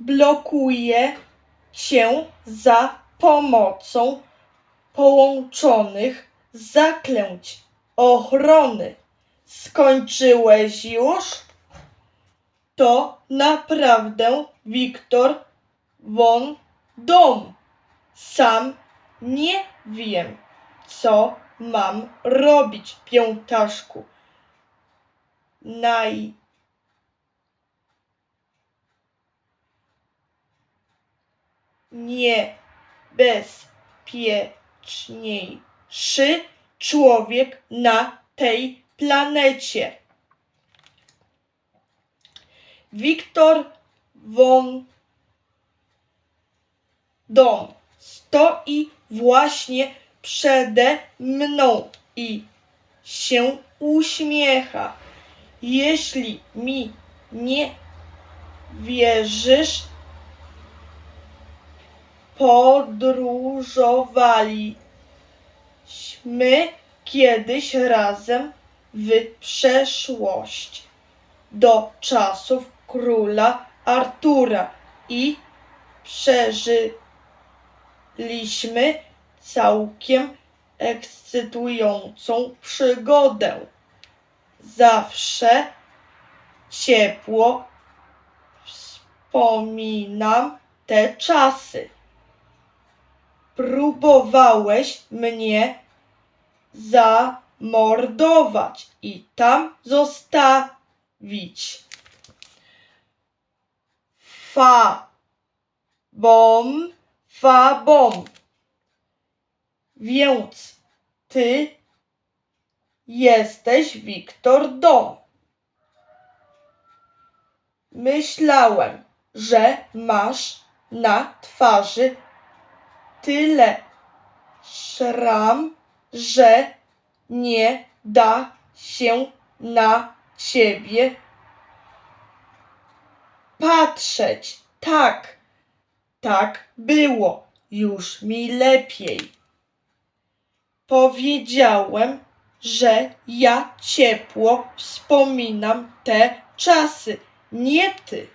blokuje się za pomocą połączonych zaklęć ochrony. Skończyłeś już? To naprawdę Wiktor von Dom. Sam nie wiem, co mam robić, piętaszku. Naj niebezpieczniejszy człowiek na tej planecie. Wiktor von Dom stoi właśnie przede mną i się uśmiecha. Jeśli mi nie wierzysz, podróżowaliśmy kiedyś razem w przeszłość do czasów króla Artura i przeżyliśmy całkiem ekscytującą przygodę. Zawsze ciepło wspominam te czasy. Próbowałeś mnie zamordować i tam zostawić. Fa bom, fa bom. Więc ty jesteś Wiktor Dom. Myślałem, że masz na twarzy tyle szram, że nie da się na ciebie patrzeć. Tak, tak było. Już mi lepiej. Powiedziałem, że ja ciepło wspominam te czasy, nie ty.